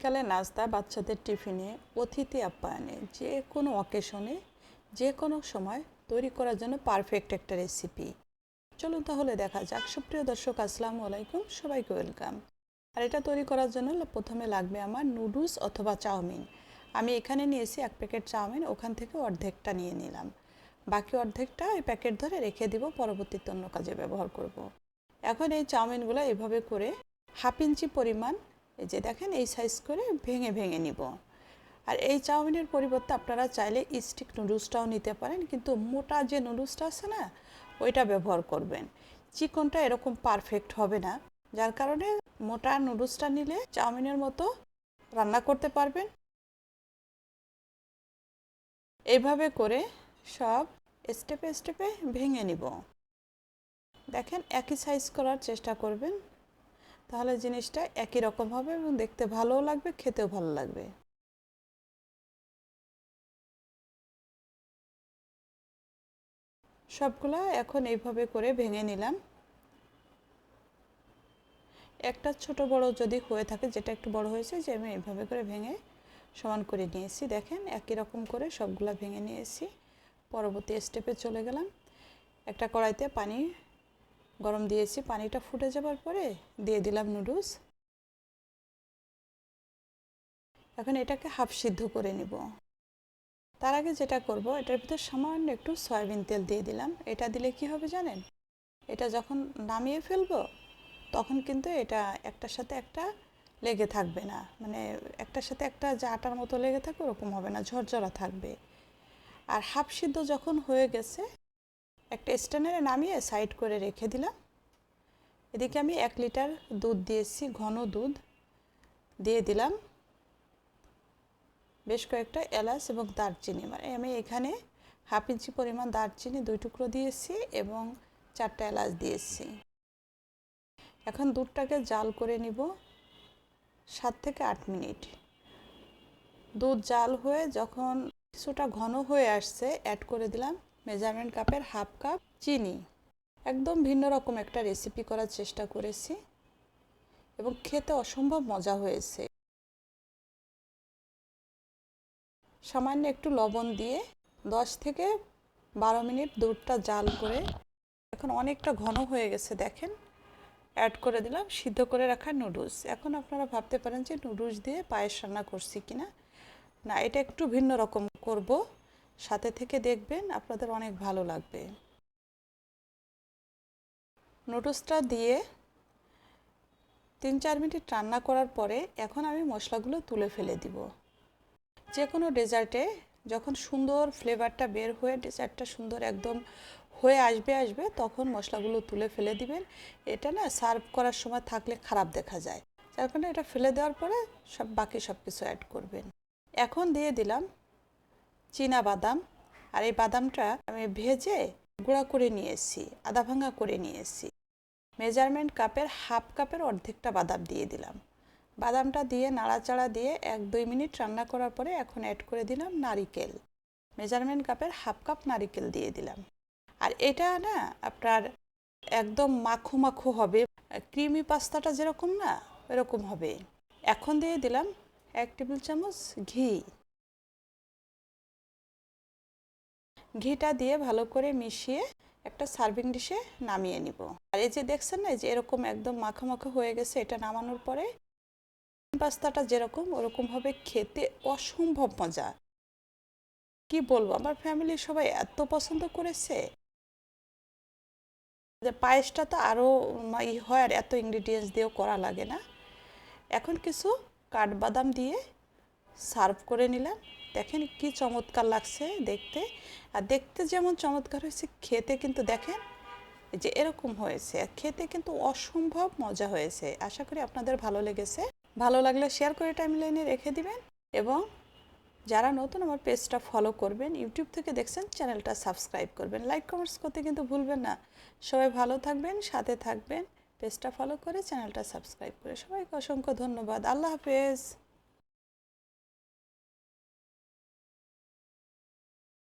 বিকালে নাস্তা বাচ্চাদের টিফিনে, অতিথি আপ্যায়নে, যে কোনো অকেশনে যে কোনো সময় তৈরি করার জন্য পারফেক্ট একটা রেসিপি চলুন তাহলে দেখা যাক। সুপ্রিয় দর্শক, আসসালামু আলাইকুম। সবাইকে ওয়েলকাম আর এটা তৈরি করার জন্য প্রথমে লাগবে আমার নুডলস অথবা চাউমিন। আমি এখানে নিয়েছি এক প্যাকেট চাউমিন, ওখান থেকে অর্ধেকটা নিয়ে নিলাম। বাকি অর্ধেকটা ওই প্যাকেট ধরে রেখে দিব, পরবর্তীতে অন্য কাজে ব্যবহার করব। এখন এই চাউমিনগুলো এভাবে করে হাফ ইঞ্চি পরিমাণ এই যে দেখেন, এই সাইজ করে ভেঙে ভেঙে নিব। আর এই চাউমিনের পরিবর্তে আপনারা চাইলে স্টিক নুডলসটাও নিতে পারেন, কিন্তু মোটা যে নুডলসটা আছে না, ওইটা ব্যবহার করবেন। চিকনটা এরকম পারফেক্ট হবে না। যার কারণে মোটা নুডলসটা নিলে চাউমিনের মতো রান্না করতে পারবেন। এইভাবে করে সব স্টেপে স্টেপে ভেঙে নিব। দেখেন, একই সাইজ করার চেষ্টা করবেন। তাহলে জিনিসটা একই রকম হবে এবং দেখতে ভালোও লাগবে, খেতেও ভালো লাগবে। সবগুলা এখন এইভাবে করে ভেঙে নিলাম। একটা ছোট বড় যদি হয়ে থাকে, যেটা একটু বড় হয়েছে, যে আমি এইভাবে করে ভেঙে সমান করে নিয়েছি। দেখেন, একই রকম করে সবগুলা ভেঙে নিয়েছি। পরবর্তী স্টেপে চলে গেলাম। একটা কড়াইতে পানি গরম দিয়েছি, পানিটা ফুটে যাবার পরে দিয়ে দিলাম নুডলস এখন এটাকে হাফ সিদ্ধ করে নিব। তার আগে যেটা করব, এটার ভিতর সামান্য একটু সয়াবিন তেল দিয়ে দিলাম। এটা দিলে কি হবে জানেন? এটা যখন নামিয়ে ফেলব, তখন কিন্তু এটা একটার সাথে একটা লেগে থাকবে না। মানে একটার সাথে একটা যে আটার মতো লেগে থাকবে, ওরকম হবে না, ঝরঝরা থাকবে। আর হাফ সিদ্ধ যখন হয়ে গেছে একটা স্ট্যান্ডারে নামিয়ে সাইড করে রেখে দিলাম। এদিকে আমি এক লিটার দুধ দিয়েছি, ঘন দুধ দিয়ে দিলাম। বেশ কয়েকটা এলাচ এবং দারচিনি মানে আমি এখানে হাফ ইঞ্চি পরিমাণ দারচিনি দুই টুকরো দিয়েছি এবং চারটা এলাচ দিয়েছি। এখন দুধটাকে জাল করে নিব সাত থেকে আট মিনিট। দুধ জাল হয়ে যখন কিছুটা ঘন হয়ে আসছে অ্যাড করে দিলাম। মেজারমেন্ট কাপের হাফ কাপ চিনি। একদম ভিন্ন রকম একটা রেসিপি করার চেষ্টা করেছি এবং খেতে অসম্ভব মজা হয়েছে। সামান্য একটু লবণ দিয়ে দশ থেকে বারো মিনিট দুধটা জাল করে এখন অনেকটা ঘন হয়ে গেছে, দেখেন। অ্যাড করে দিলাম, সিদ্ধ করে রাখা নুডলস এখন আপনারা ভাবতে পারেন যে নুডলস দিয়ে পায়েস রান্না করছি কিনা। না, এটা একটু ভিন্ন রকম করব। সাথে থেকে দেখবেন আপনাদের অনেক ভালো লাগবে। নুডলসটা দিয়ে তিন চার মিনিট রান্না করার পরে এখন আমি মশলাগুলো তুলে ফেলে দিব। যে কোনো ডেজার্টে যখন সুন্দর ফ্লেভারটা বের হয়ে ডেজার্টটা সুন্দর একদম হয়ে আসবে আসবে, তখন মশলাগুলো তুলে ফেলে দিবেন। এটা না সার্ভ করার সময় থাকলে খারাপ দেখা যায়। যার কারণে এটা ফেলে দেওয়ার পরে সব বাকি সব কিছু অ্যাড করবেন। এখন দিয়ে দিলাম চীনা বাদাম। আর এই বাদামটা আমি ভেজে গুঁড়া করে নিয়েছি, আদা ভাঙা করে নিয়েছি। মেজারমেন্ট কাপের হাফ কাপের অর্ধেকটা বাদাম দিয়ে দিলাম। বাদামটা দিয়ে নাড়াচাড়া দিয়ে এক দুই মিনিট রান্না করার পরে এখন অ্যাড করে দিলাম নারিকেল। মেজারমেন্ট কাপের হাফ কাপ নারিকেল দিয়ে দিলাম। আর এটা না আপনার একদম মাখো মাখো হবে। ক্রিমি পাস্তাটা যেরকম না এরকম হবে। এখন দিয়ে দিলাম এক টেবিল চামচ ঘি। ঘিটা দিয়ে ভালো করে মিশিয়ে একটা সার্ভিং ডিশে নামিয়ে নিব। আর এই যে দেখছেন না যে এরকম একদম মাখো মাখো হয়ে গেছে এটা নামানোর পরে, পাস্তাটা যেরকম ওরকমভাবে খেতে অসম্ভব মজা। কি বলব, আমার ফ্যামিলির সবাই এত পছন্দ করেছে। যে পায়েসটা তো আরও ই হয় আর এত ইনগ্রিডিয়েন্টস দিয়েও করা লাগে না। এখন কিছু কাঠবাদাম দিয়ে সার্ভ করে নিলাম। দেখেন কি চমৎকার লাগছে দেখতে। আর দেখতে যেমন চমৎকার হয়েছে, খেতে কিন্তু দেখেন যে এরকম হয়েছে। খেতে কিন্তু অসম্ভব মজা হয়েছে। আশা করি আপনাদের ভালো লেগেছে। ভালো লাগলে শেয়ার করে টাইম লাইনে রেখে দিবেন। এবং যারা নতুন আমার পেজটা ফলো করবেন ইউটিউব থেকে দেখছেন চ্যানেলটা সাবস্ক্রাইব করবেন। লাইক কমেন্টস করতে কিন্তু ভুলবেন না। সবাই ভালো থাকবেন, সাথে থাকবেন। পেজটা ফলো করে চ্যানেলটা সাবস্ক্রাইব করে সবাইকে অসংখ্য ধন্যবাদ। আল্লাহ হাফেজ।